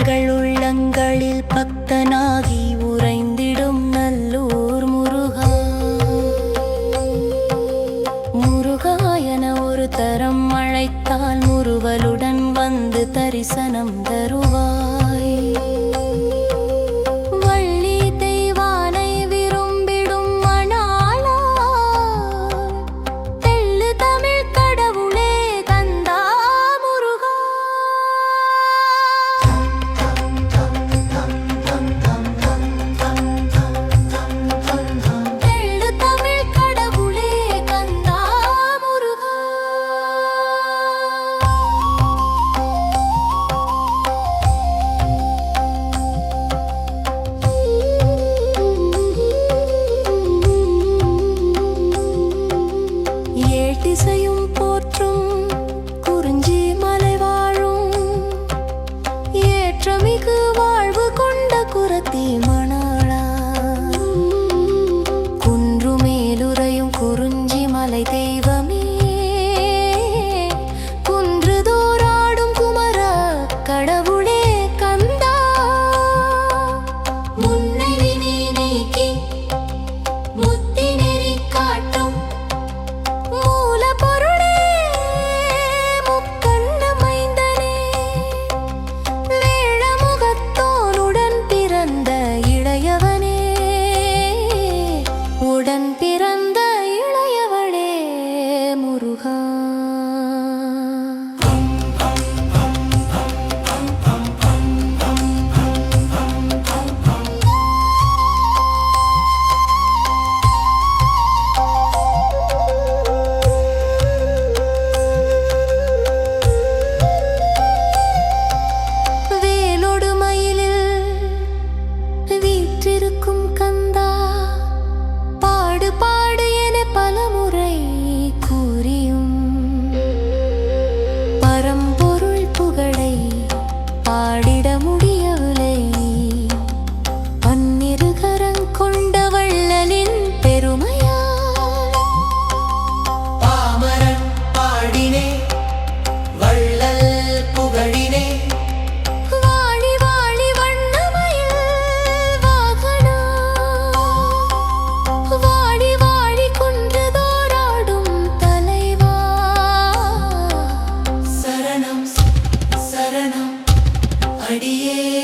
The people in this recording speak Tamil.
பக்தர்கள் உள்ளங்களில் பக்தனாகி உறைந்திடும் நல்லூர் முருகா. முருகா என ஒரு தரம் அழைத்தால் முருவலுடன் வந்து தரிசனம் தருவார். திசையும் போற்றும் குறிஞ்சி மலை வாழும். ஏற்றமிகு வாழ்வு கொண்ட குரத்தி மண party is.